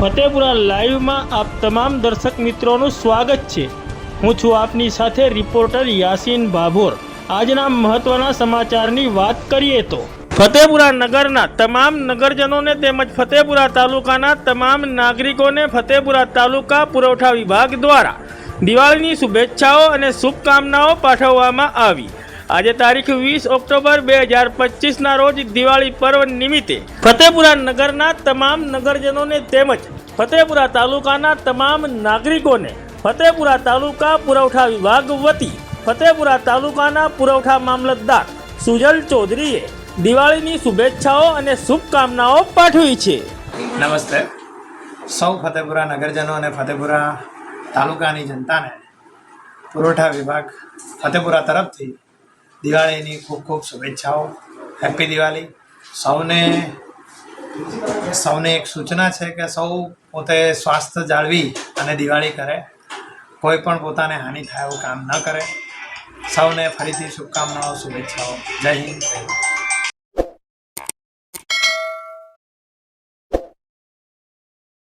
ફતેપુરા લાઈવમાં આપ તમામ દર્શક મિત્રોનું સ્વાગત છે. હું છું આપની સાથે રિપોર્ટર યાસીન ભાભોર આજના મહત્વના સમાચારની વાત કરીએ તો, ફતેપુરા નગરના તમામ નગરજનોને તેમજ ફતેપુરા તાલુકાના તમામ નાગરિકોને ફતેપુરા તાલુકા પુરવઠા વિભાગ દ્વારા દિવાળીની શુભેચ્છાઓ અને શુભકામનાઓ પાઠવવામાં આવી. આજે તારીખ વીસ ઓક્ટોબર બે હજાર પચીસના રોજ દિવાળી પર્વ નિમિત્તે ફતેપુરા નગરના તમામ નગરજનોને તેમજ ફતેપુરા તાલુકાના તમામ નાગરિકોને ફતેપુરા તાલુકા પુરવઠા વિભાગ વતી ફતેપુરા તાલુકાના પુરવઠા મામલતદાર સુજલ ચૌધરીએ દિવાળીની શુભેચ્છાઓ અને શુભકામનાઓ પાઠવી છે. નમસ્તે. સૌ ફતેપુરા નગરજનો અને ફતેપુરા તાલુકાની જનતાને પુરવઠા વિભાગ ફતેપુરા તરફથી દિવાળીની ખૂબ ખૂબ શુભેચ્છાઓ. હેપી દિવાળી સૌને સૌને એક સૂચના છે કે સૌ પોતે સ્વાસ્થ્ય જાળવી અને દિવાળી કરે. કોઈ પણ પોતાને હાનિ થાય એવું કામ ન કરે. સૌને ફરીથી શુભકામનાઓ, શુભેચ્છાઓ. જય હિન્દ.